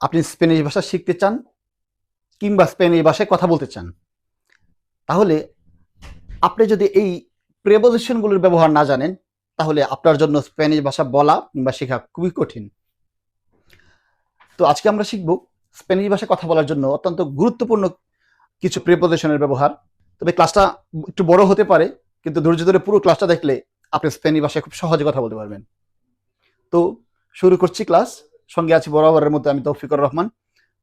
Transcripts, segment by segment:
আপনি স্পেনিশ ভাষা শিখতে চান কিংবা স্পেনিশ ভাষায় কথা বলতে চান, তাহলে আপনি যদি এই প্রেপোজিশনগুলোর ব্যবহার না জানেন, তাহলে আপনার জন্য স্প্যানিশ ভাষা বলা কিংবা শেখা খুবই কঠিন। তো আজকে আমরা শিখব স্প্যানিশ ভাষায় কথা বলার জন্য অত্যন্ত গুরুত্বপূর্ণ কিছু প্রেপোজিশনের ব্যবহার। তবে ক্লাসটা একটু বড় হতে পারে, কিন্তু ধৈর্য ধরে পুরো ক্লাসটা দেখলে আপনি স্পেনিশ ভাষায় খুব সহজে কথা বলতে পারবেন। তো শুরু করছি ক্লাস সঙ্গে আছি বরাবরের মতো, আমি তৌফিকুর রহমান।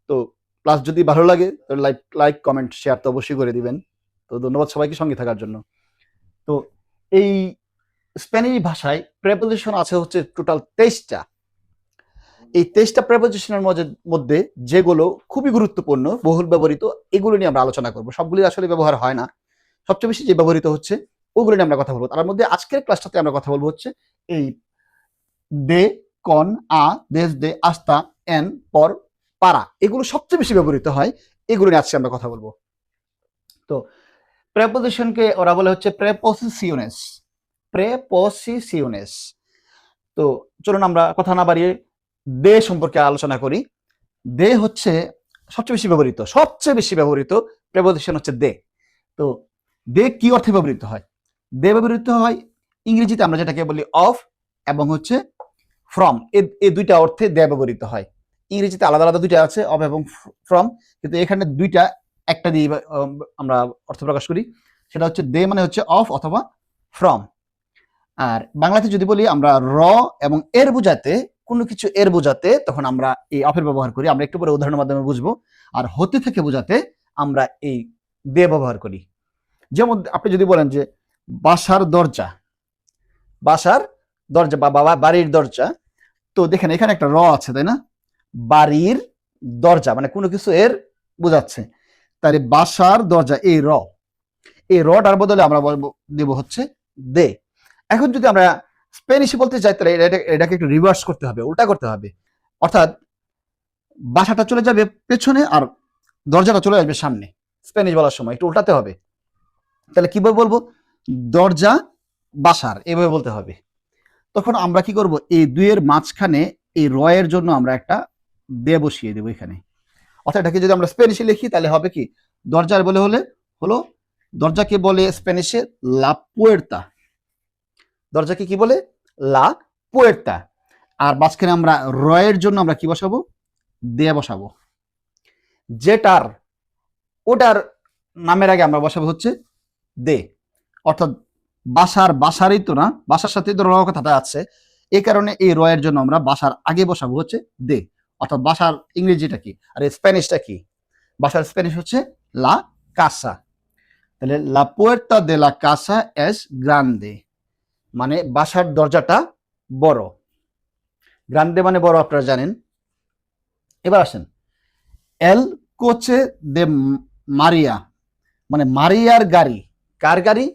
তো ক্লাস যদি ভালো লাগে, তাহলে লাইক লাইক, কমেন্ট, শেয়ার তো অবশ্যই করে দিবেন। তো ধন্যবাদ সবাইকে সঙ্গে থাকার জন্য। তো এই স্প্যানিশ ভাষায় প্রেপোজিশন আছে হচ্ছে টোটাল তেইশটা। এই তেইশটা প্রেপোজিশনের মধ্যে যেগুলো খুবই গুরুত্বপূর্ণ, বহুল ব্যবহৃত, এগুলো নিয়ে আমরা আলোচনা করব। সবগুলি আসলে ব্যবহার হয় না। সবচেয়ে বেশি যে ব্যবহৃত হচ্ছে, ওগুলো নিয়ে আমরা কথা বলব। তার মধ্যে আজকের ক্লাসটাতে আমরা কথা বলব হচ্ছে এই দে কন, আ, দেশ, দে আস্তা এন, পর, পারা। এগুলো সবচেয়ে বেশি ব্যবহৃত হয়। এগুলো নিয়ে আজকে আমরা কথা বলব। তো প্রেপোজিশনকে ওরা বলে হচ্ছে প্রেপোসিসিওনেস প্রেপোসিসিওনেস তো, চলুন আমরা কথা না বাড়িয়ে দে সম্পর্কে আলোচনা করি। দে হচ্ছে সবচেয়ে বেশি ব্যবহৃত, সবচেয়ে বেশি ব্যবহৃত প্রেপোজিশন হচ্ছে দে। তো, দে কি অর্থে ব্যবহৃত হয়? দে ব্যবহৃত হয় ইংরেজিতে আমরা যেটাকে বলি অফ এবং হচ্ছে ফ্রম এই দুইটা অর্থে দে ব্যবহৃত হয়। ইংরেজিতে আলাদা আলাদা দুইটা আছে অফ এবং ফ্রম কিন্তু এখানে দুইটা, একটা দিয়ে আমরা অর্থ প্রকাশ করি। সেটা হচ্ছে দে মানে হচ্ছে অফ অথবা ফ্রম আর বাংলাতে যদি বলি, আমরা র এবং এর বোঝাতে, কোনো কিছু এর বোঝাতে, তখন আমরা এই অফের ব্যবহার করি। আমরা একটু পরে উদাহরণের মাধ্যমে বুঝব। আর হতে থেকে বোঝাতে, আমরা এই দে ব্যবহার করি। যেমন আপনি যদি বলেন যে, বাসার দরজা বাসার দরজা বা বাবা বাড়ির দরজা তো দেখেন, এখানে একটা র আছে, তাই না? বাড়ির দরজা মানে কোনো কিছু এর বোঝাচ্ছে। তাই বাসার দরজা, এই র। এই রটার বদলে আমরা বলব দেব হচ্ছে দে। এখন যদি আমরা স্পেনিশে বলতে চাই, তাহলে এটাকে একটু রিভার্স করতে হবে, উল্টা করতে হবে। অর্থাৎ বাসাটা চলে যাবে পেছনে আর দরজাটা চলে আসবে সামনে স্পেনিশ বলার সময়। একটু উল্টাতে হবে। তাহলে কীভাবে বলব? দরজা বাসার, এভাবে বলতে হবে। তখন আমরা কি করব? এই দুইয়ের মাঝখানে এই রয়ের জন্য আমরা একটা দে বসিয়ে দেবো এখানে। অর্থাৎ এটাকে যদি আমরা স্পেনিশে লিখি, তাহলে হবে কি? দরজার বলে হলে হলো, দরজাকে বলে স্পেনিশে লা পুয়ের্তা। দরজাকে কি বলে? লা পুয়ের্তা। আর মাঝখানে আমরা রয়ের জন্য আমরা কি বসাবো? দে বসাবো। যেটার, ওটার নামের আগে আমরা বসাবো হচ্ছে দে। অর্থাৎ বাসার বাসারই তো না, বাসার সাথে তো র কথাটা আছে। এই কারণে এই রয়ের জন্য আমরা বাসার আগে বসাবো হচ্ছে দে, অর্থাৎ বাসার ইংরেজিটা কি? আর স্প্যানিশটা কি? বাসার স্প্যানিশ হচ্ছে লা কাসা তাহলে লা পুয়ের্তা দে লা কাসা এস গ্রান্দে মানে বাসার দরজাটা বড়। গ্রান্দে মানে বড় আপনারা জানেন। এবার আসেন। এল কোচে দে মারিয়া মানে মারিয়ার গাড়ি। কার গাড়ি?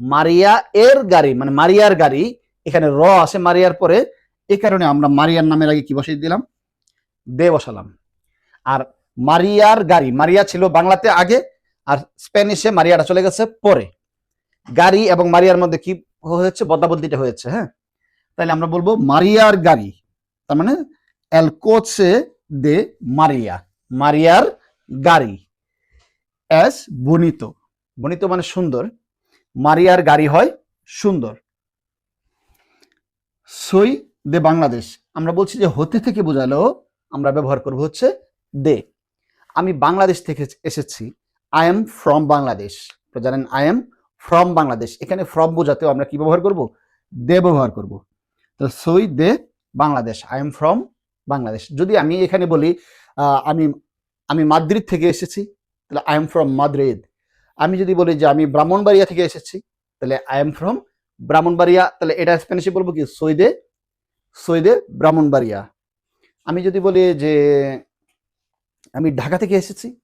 মারিয়া এর গাড়ি মানে মারিয়ার গাড়ি, এখানে র আছে মারিয়ার পরে, এ কারণে আমরা মারিয়ার নামের আগে কি বসিয়ে দিলাম? দে বসালাম। আর মারিয়ার গাড়ি, মারিয়া ছিল বাংলাতে আগে, আর স্প্যানিশে মারিয়াটা চলে গেছে পরে। গাড়ি এবং মারিয়ার মধ্যে কি হয়েছে? বদাবদ্দিটা হয়েছে হ্যাঁ? তাহলে আমরা বলব মারিয়ার গাড়ি, তার মানে এল কোচে দে মারিয়া, মারিয়ার গাড়ি। এস, বনিত। বনিত মানে সুন্দর। মারিয়ার গাড়ি হয় সুন্দর। সই দে বাংলাদেশ। আমরা বলছি যে হতে থেকে বোঝালেও আমরা ব্যবহার করব হচ্ছে দে। আমি বাংলাদেশ থেকে এসেছি। আই এম ফ্রম বাংলাদেশ জানেন আই এম ফ্রম বাংলাদেশ এখানে ফ্রম বোঝাতেও আমরা কি ব্যবহার করব? দে ব্যবহার করব। তো সই দে Bangladesh. I am from Bangladesh যদি আমি এখানে বলি আমি আমি মাদ্রিদ থেকে এসেছি, তাহলে আই এম ফ্রম মাদ্রিদ আমি যদি বলি যে আমি ব্রাহ্মণবাড়িয়া থেকে এসেছি, তাহলে আই এম ফ্রম ব্রাহ্মণবাড়িয়া, তাহলে এটা স্প্যানিশে বলব কি? সৈদে সৈদে ব্রাহ্মণবাড়িয়া। আমি যদি বলি যে আমি ঢাকা থেকে এসেছি,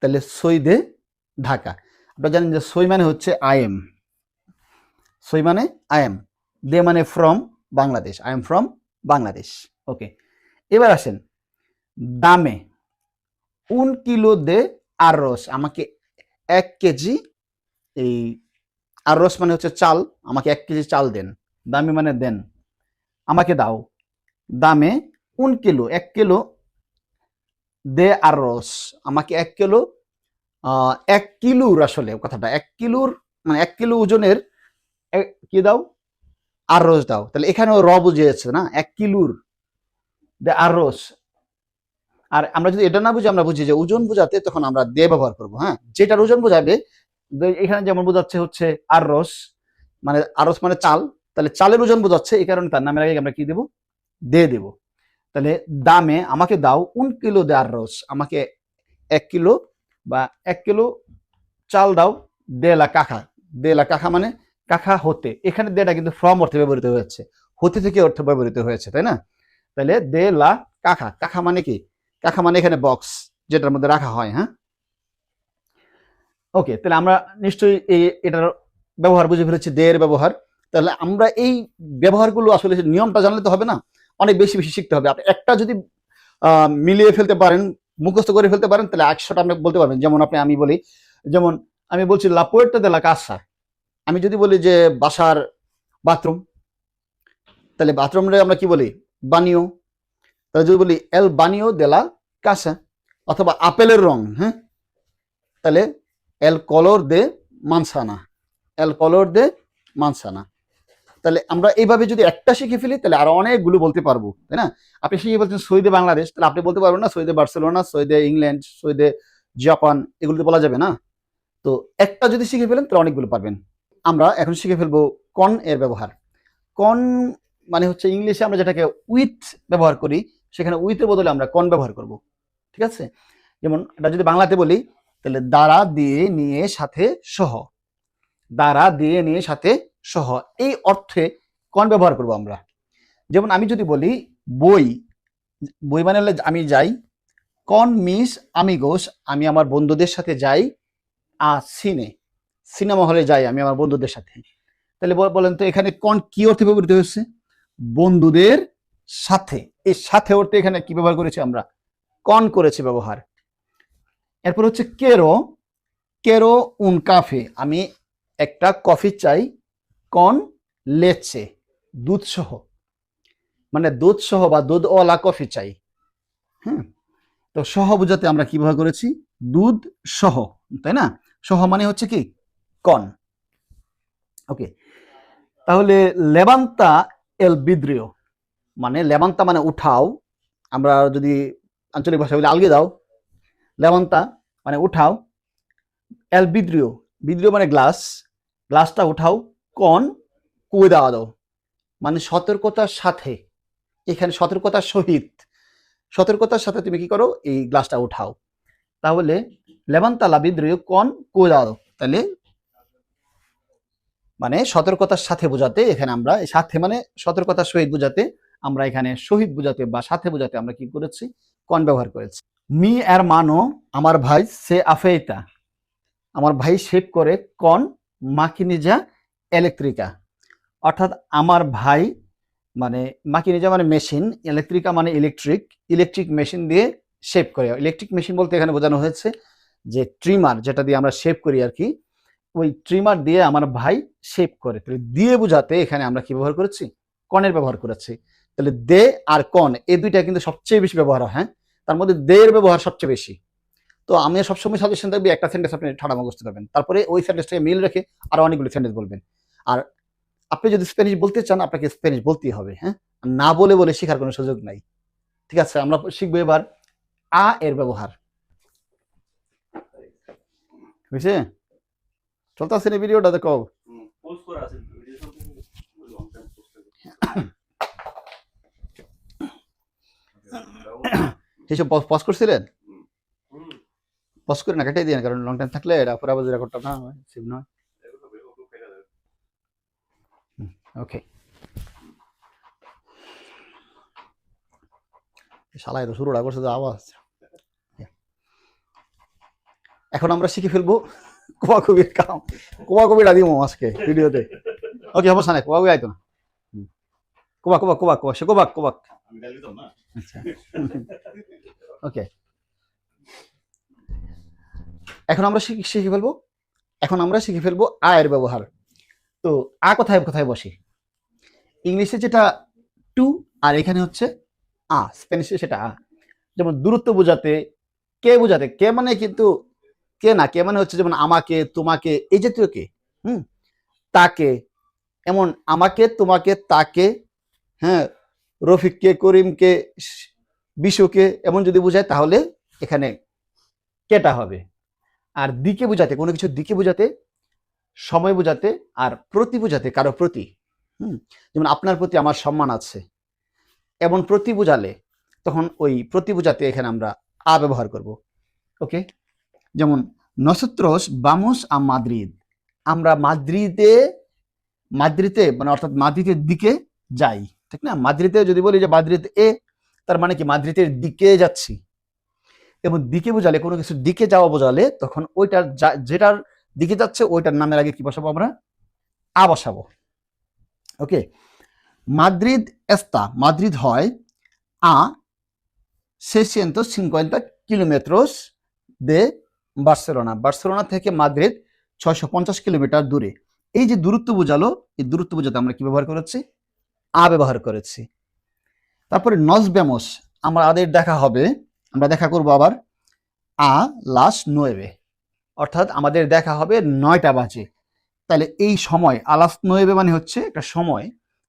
তাহলে সৈদে ঢাকা। আপনারা জানেন যে সই মানে হচ্ছে আই এম সই মানে আই এম দে মানে from Bangladesh. I am from Bangladesh. Okay এবার আসেন। দামে। উন কিলো দে আর রস আমাকে এক কেজি এই আর রস মানে হচ্ছে চাল। আমাকে এক কেজি চাল দেন। দামে মানে দেন। আমাকে দাও। দামে উন কিলো? এক কিলো দে আর রস। আমাকে এক কিলো এক কিলোর আসলে কথাটা। এক কিলোর মানে এক কিলো ওজনের কি দাও? আরস দাও। তাহলে এখানেও র বুঝিয়েছে না? এক কিলোর দে আরস আর আমরা যদি এটা না বুঝি, আমরা বুঝি যে ওজন বোঝাতে তখন আমরা দে ব্যবহার করব হ্যাঁ? যেটার ওজন বোঝাবে এখানে যেমন বোঝাচ্ছে হচ্ছে আর রস মানে আরস মানে চাল, তাহলে চালের ওজন বোঝাচ্ছে, এই কারণে তার নামের আগে আমরা কি দেব? দে দেব। তাহলে দামে আমাকে দাও উন কিলো দে আর রস আমাকে এক কিলো বা এক কিলো চাল দাও দেলা কাখা। দেলা কাখা মানে কাখা হতে। এখানে দেটা কিন্তু ফ্রম অর্থে ব্যবহৃত হয়েছে। হতে থেকে অর্থ ব্যবহৃত হয়েছে, তাই না? তাহলে দে লা কাখা। কাখা মানে কি? কাখা মানে এখানে বক্স যেটার মধ্যে রাখা হয় হ্যাঁ? ওকে তাহলে আমরা নিশ্চয়ই এই, এটার ব্যবহার বুঝে ফেলেছি দেয়ের ব্যবহার। তাহলে আমরা এই ব্যবহারগুলো আসলে নিয়মটা জানলে তো হবে না? অনেক বেশি বেশি শিখতে হবে। আপনি একটা যদি মিলিয়ে ফেলতে পারেন, মুখস্থ করে ফেলতে পারেন, তাহলে একশোটা আপনি বলতে পারবেন। যেমন আপনি, আমি বলি, যেমন আমি বলছি, লা দেলা কাসা। আমি যদি বলি যে, বাসার বাথরুম। তাহলে বাথরুমে আমরা কি বলি? বানিও। তাহলে যদি বলি, এল বানিও দেলা কাসা অথবা, আপেলের রং হ্যাঁ? তাহলে, এল কলর দে মানসানা এল কলর দে মানসানা তাহলে আমরা এইভাবে যদি একটা শিখে ফেলি, তাহলে আরও অনেকগুলো বলতে পারব, তাই না? আপনি শিখে বলছেন সৈদে বাংলাদেশ, তাহলে আপনি বলতে পারবেন না সৈদে বার্সেলোনা, সৈদে ইংল্যান্ড, সৈদে জাপান, এগুলো তো বলা যাবে না? তো একটা যদি শিখে ফেলেন, তাহলে অনেকগুলো পারবেন। আমরা এখন শিখে ফেলব কন এর ব্যবহার। কন মানে হচ্ছে, ইংলিশে আমরা যেটাকে উইথ ব্যবহার করি সেখানে উইথের বদলে আমরা কন ব্যবহার করব। ঠিক আছে? যেমন এটা যদি বাংলাতে বলি, তাহলে দ্বারা দিয়ে নিয়ে সাথে সহ। দ্বারা দিয়ে নিয়ে সাথে সহ। এই অর্থে কন ব্যবহার করব আমরা। যেমন আমি যদি বলি, বই। বই মানে হলে আমি যাই কন মিস আমিগোস আমি আমার বন্ধুদের সাথে যাই, আ সিনে সিনেমা হলে যাই আমি আমার বন্ধুদের সাথে। তাহলে বল- বলেন তো এখানে কন কি অর্থে ব্যবহৃত হয়েছে? বন্ধুদের সাথে। এই সাথে অর্থে এখানে কি ব্যবহার করেছি আমরা? কন করেছি ব্যবহার। এরপর হচ্ছে কেরো কেরো উন কাফে। আমি একটা কফি চাই কন লেচে দুধ সহ মানে দুধ সহ বা দুধওয়ালা কফি চাই। হ্যাঁ তো সহ বোঝাতে আমরা কি ব্যবহার করেছি? দুধ সহ তাই না? সহ মানে হচ্ছে কি? কন ওকে। তাহলে লেবান্তা এল বিদ্রিয়। মানে লেবান্তা মানে উঠাও। আমরা যদি আঞ্চলিক ভাষা বলি আলগে দাও। লেবান্তা মানে উঠাও। এল বিদ্রিয়। বিদ্রিয় মানে গ্লাস। গ্লাসটা উঠাও। কন কুয়ে দেওয়া দাও। মানে সতর্কতার সাথে। এখানে সতর্কতার সহিত। সতর্কতার সাথে তুমি কি করো? এই গ্লাসটা উঠাও। তাহলে লেবান্তা লা বিদ্রিয় কন কুয়ে দেওয়া দাও। তাহলে মানে সতর্কতার সাথে বোঝাতে এখানে আমরা সাথে মানে সতর্কতার সহিত বোঝাতে আমরা এখানে শহীদ বোঝাতে বা সাথে বোঝাতে আমরা কি করেছি? কন ব্যবহার করেছি? মি আর মানো আমার ভাই সে আফেইতা। আমার ভাই শেপ করে কন মাকিনিজা ইলেকট্রিকা অর্থাৎ আমার ভাই মানে মাকিনিজা মানে মেশিন ইলেকট্রিকা মানে ইলেকট্রিক ইলেকট্রিক মেশিন দিয়ে শেপ করে। ইলেকট্রিক মেশিন বলতে এখানে বোঝানো হয়েছে যে ট্রিমার, যেটা দিয়ে আমরা শেপ করি আর কি, ওই ট্রিমার দিয়ে আমার ভাই শেপ করে। তাহলে দিয়ে বোঝাতে এখানে আমরা কি ব্যবহার করেছি? কনের ব্যবহার করেছি। তাহলে দে আর কন এই দুইটা কিন্তু সবচেয়ে বেশি ব্যবহার হয় হ্যাঁ? তার মধ্যে দে এর ব্যবহার সবচেয়ে বেশি। তো আমি সবসময় সাজেশন থাকবে একটা সেন্টেন্স আপনি ঠাড়া মুখস্থ করবেন। তারপরে ওই সেন্টেন্সটাকে মিল রেখে আরও অনেকগুলো সেন্টেন্স বলবেন। আর আপনি যদি স্প্যানিশ বলতে চান, আপনাকে স্প্যানিশ বলতেই হবে হ্যাঁ? না বলে বলে শেখার কোনো সুযোগ নাই। ঠিক আছে, আমরা শিখব এবার আ এর ব্যবহার। বুঝছে চলতে আসছে ভিডিওটা দেখো। পোস্ট করা আছে ভিডিও লং টাইম পোস্ট এইসব পজ করছিলেন? পজ করে না কেটে দিয়ে কারণ লং টাইম থাকলে এটা পুরা বাজে রেকর্ডটা না সেভ নয়। ওকে শালা এটা শুরুটা করছে যে আওয়াজ। এখন আমরা শিখে ফেলব কোয়া কবির কাম। কোয়া কবিরা দিব আজকে ভিডিওতে ওকে অবস্থা নাই কোয়া কবি আইতো না। সে কোবাক কোবাক। আমি গালি দিতাম না? আচ্ছা। ওকে। এখন আমরা শিখে শিখে ফেলব? এখন আমরা শিখে ফেলব আয়ের ব্যবহার। তো আ কোথায় কোথায় বসে? ইংলিশে যেটা টু আর এখানে হচ্ছে আ। স্প্যানিশে সেটা আ। যেমন দূরত্ব বোঝাতে কে বোঝাতে কে মানে কিন্তু কে না কে মানে হচ্ছে যেমন আমাকে তোমাকে এই জাতীয় কে হুম? তাকে এমন আমাকে তোমাকে তাকে হ্যাঁ রফিককে, করিমকে, বিশুকে এমন যদি বোঝায় তাহলে এখানে কেটা হবে। আর দিকে বোঝাতে, কোনো কিছু দিকে বোঝাতে, সময় বোঝাতে আর প্রতি বোঝাতে কারও প্রতি, হুম, যেমন আপনার প্রতি আমার সম্মান আছে, এমন প্রতি বোঝালে তখন ওই প্রতি বোঝাতে এখানে আমরা আ ব্যবহার করব। ওকে? যেমন, নসত্রস বামুস আ মাদ্রিদ। আমরা মাদ্রিদে মাদ্রিদে মানে অর্থাৎ মাদ্রিদের দিকে যাই। ঠিক না? মাদ্রিদে যদি বলি যে মাদ্রিদ এ, তার মানে কি? মাদ্রিদের দিকে যাচ্ছি। এবং দিকে বোঝালে, কোনো কিছু দিকে যাওয়া বোঝালে, তখন ওইটার যেটার দিকে যাচ্ছে, ওইটার নামের আগে কি বসাবো আমরা? আ বসাবো। ওকে? মাদ্রিদ এস্তা, মাদ্রিদ হয় আ a 650 কিলোমিটারস দে বার্সেলোনা। বার্সেলোনা থেকে মাদ্রিদ ছয়শো পঞ্চাশ কিলোমিটার দূরে। এই যে দূরত্ব বোঝালো, এই দূরত্ব বোঝাতে আমরা কি ব্যবহার করেছি? আ ব্যবহার করেছি। তারপরে নস ব্যামস আমাদের দেখা হবে। আমরা দেখা করব আবার আ লাস নোয়েবে অর্থাৎ আমাদের দেখা হবে নয়টা বাজে। তাহলে এই সময় আলাস নোয়েবে মানে হচ্ছে একটা সময়।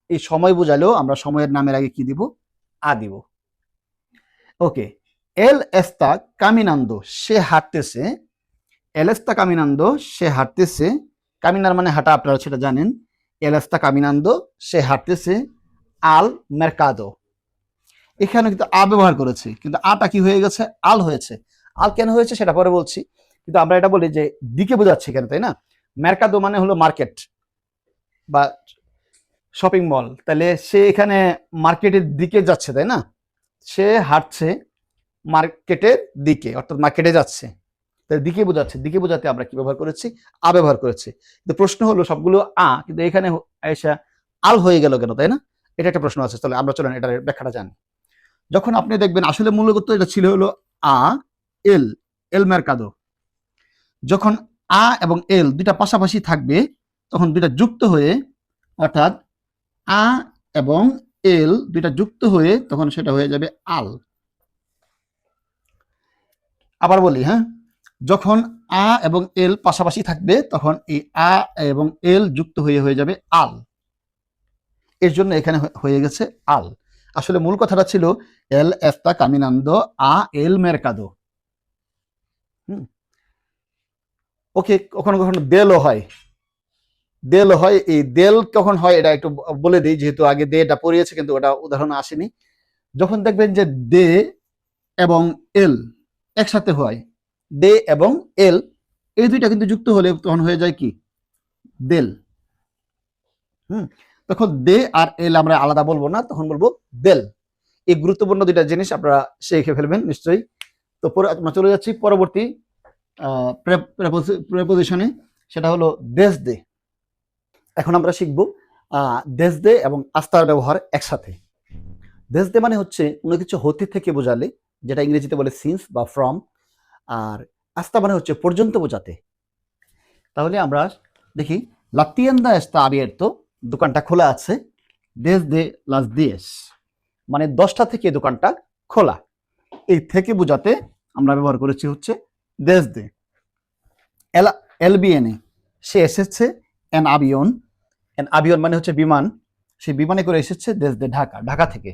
এই সময় বোঝালেও আমরা সময়ের নামের আগে কি দিব? আ দিব। ওকে এল এস্তা কামিনান্দো সে হাঁটতেছে। এল এস্তা কামিনান্দো সে হাঁটতেছে। কামিনার মানে হাঁটা আপনারা সেটা জানেন। এল এস্তা কামিনান্দো, সে হাঁটতেছে আল মেরকাদো। এখানে কিন্তু আ ব্যবহার করেছি, কিন্তু আটা কি হয়ে গেছে? আল হয়েছে। আল কেন হয়েছে সেটা পরে বলছি, কিন্তু আমরা এটা বলি যে দিকে বোঝাচ্ছি কেন তাই না? মেরকাদো মানে হলো মার্কেট বা শপিং মল। তাহলে সে এখানে মার্কেটের দিকে যাচ্ছে, তাই না? সে হাঁটছে মার্কেটের দিকে, অর্থাৎ মার্কেটে যাচ্ছে। তাই দিকে বোঝাচ্ছে, দিকে বোঝাতে আমরা কি ব্যবহার করেছি? আ ব্যবহার করেছি। কিন্তু প্রশ্ন হলো সবগুলো আ, কিন্তু এখানে এসে আল হয়ে গেল কেন, তাই না? এটা একটা প্রশ্ন আছে, তাহলে আমরা চলেন এটার ব্যাখ্যাটা জানি। যখন আপনি দেখবেন আসলে মূলত এটা ছিল হলো আ, এল এল মেরকাদো। যখন আ এবং এল দুইটা পাশাপাশি থাকবে, তখন দুইটা যুক্ত হয়ে, অর্থাৎ আ এবং এল দুইটা যুক্ত হয়ে তখন সেটা হয়ে যাবে আল। আবার বলি হ্যাঁ? যখন আ এবং এল পাশাপাশি থাকবে, তখন এই আ এবং এল যুক্ত হয়ে হয়ে যাবে আল। এর জন্য এখানে হয়ে- গেছে আল। আসলে মূল কথাটা ছিল, এল এস্তা কামিনান্দ, আ এল মেরকাদো। হুম। ওকে, কখনো কখনো দেলও হয়। দেল হয়, এই দেল কখন হয় এটা একটু বলে দিই, যেহেতু আগে দে এটা পড়িয়েছে, কিন্তু ওটা উদাহরণ আসেনি। যখন দেখবেন যে দে এবং এল একসাথে হয় দে এবং এল। এই দুইটা কিন্তু যুক্ত হলে তখন হয়ে যায় কি? দেল। হুম? তখন দে আর এল আমরা আলাদা বলব না, তখন বলব দেল। এই গুরুত্বপূর্ণ দুইটা জিনিস আপনারা শিখে ফেলবেন নিশ্চয়ই। তো আমরা চলে যাচ্ছি পরবর্তী প্রেপোজিশনে। সেটা হলো দেশ দে। এখন আমরা শিখব দেশ দে এবং আস্থার ব্যবহার একসাথে। দেশ দে মানে হচ্ছে কোনো কিছু হতে থেকে বোঝালে, যেটা ইংরেজিতে বলে সিন্স বা ফ্রম আর আস্থা মানে হচ্ছে পর্যন্ত বোঝাতে। তাহলে আমরা দেখি, লাতিয়েন্দা এস্তা আবিয়ের্তো দোকানটা খোলা আছে, দেশ দে লাস দিয়েস। মানে দশটা থেকে দোকানটা খোলা। এই থেকে বোঝাতে আমরা ব্যবহার করেছি হচ্ছে দেশ দে। এল, এলবিএনে সে এসেছে, এন আবিয়ন। এন আবিয়ন মানে হচ্ছে বিমান। সে বিমানে করে এসেছে দেশ দে ঢাকা ঢাকা থেকে।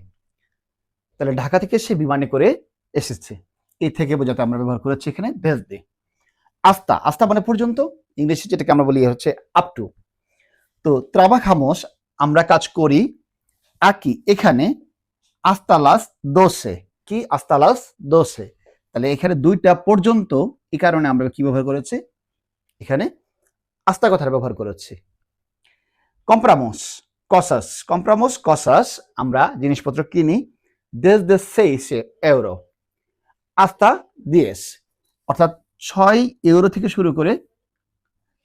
তাহলে ঢাকা থেকে সে বিমানে করে এসেছে। এই থেকে বোঝাতে আমরা ব্যবহার করেছি এখানে ভেজ দে আস্তা আস্তা মানে পর্যন্ত ইংলিশে যেটাকে আমরা বলি হচ্ছে আপ টু তো ত্রাবাখামোস আমরা কাজ করি আকি এখানে আস্তালাস দোষে কি আস্তালাস দোষে তাহলে এখানে দুইটা পর্যন্ত এই কারণে আমরা কি ব্যবহার করেছি? এখানে আস্তা কথার ব্যবহার করেছি। কম্প্রামোস, কসাস। কম্প্রামোস, কসাস, আমরা জিনিসপত্র কিনি। দেশ দেশ সেis এউরো আস্তা দিয়েস অর্থাৎ ছয় ইউরো থেকে শুরু করে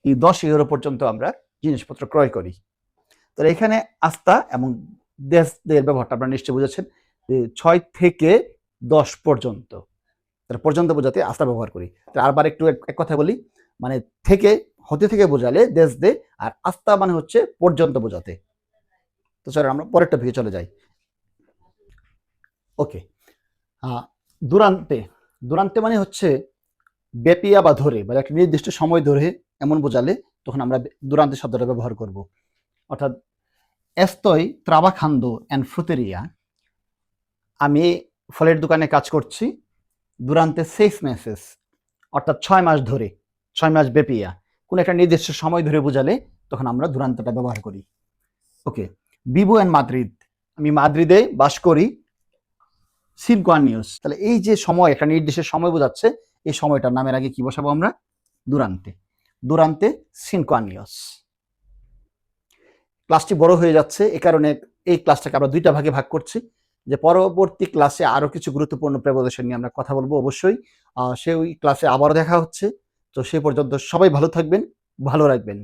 এই দশ ইউরো পর্যন্ত আমরা জিনিসপত্র ক্রয় করি। তো এখানে আস্থা এবং দেশ দের ব্যবহারটা আপনারা নিশ্চয়ই বুঝেছেন যে ছয় থেকে দশ পর্যন্ত। পর্যন্ত বোঝাতে আস্থা ব্যবহার করি। আরবার একটু এক কথা বলি মানে থেকে, হতে থেকে বোঝালে দেশ দে আর আস্থা মানে হচ্ছে পর্যন্ত বোঝাতে। তো চলো আমরা পরেরটা থেকে চলে যাই। ওকে দুরান্তে। দুরান্তে মানে হচ্ছে ব্যাপিয়া বা ধরে বা একটা নির্দিষ্ট সময় ধরে এমন বোঝালে তখন আমরা দুরান্তে শব্দটা ব্যবহার করব। অর্থাৎ এস্তই ত্রাবাখান্দ অ্যান্ড ফ্রুতেরিয়া, আমি ফলের দোকানে কাজ করছি, দুরান্তে সেক্স মেসেস, অর্থাৎ ছয় মাস ধরে, ছয় মাস ব্যাপিয়া কোনো একটা নির্দিষ্ট সময় ধরে বোঝালে তখন আমরা দুরান্তটা ব্যবহার করি। ওকে, বিবো অ্যান্ড মাদ্রিদ, আমি মাদ্রিদে বাস করি সিনকোয়ানিউস তাহলে এই যে সময়, একটা নির্দিষ্ট সময় বোঝাচ্ছে, এই সময়টার নামের আগে কি বসাবো আমরা? দুরান্তে দুরান্তে সিনকোয়ানিউস ক্লাসটি বড় হয়ে যাচ্ছে, এ কারণে এই ক্লাসটাকে আমরা দুইটা ভাগে ভাগ করছি। যে পরবর্তী ক্লাসে আরও কিছু গুরুত্বপূর্ণ প্রেপোজিশন নিয়ে আমরা কথা বলব অবশ্যই। সেই ক্লাসে আবারও দেখা হচ্ছে। তো সে পর্যন্ত সবাই ভালো থাকবেন, ভালো রাখবেন।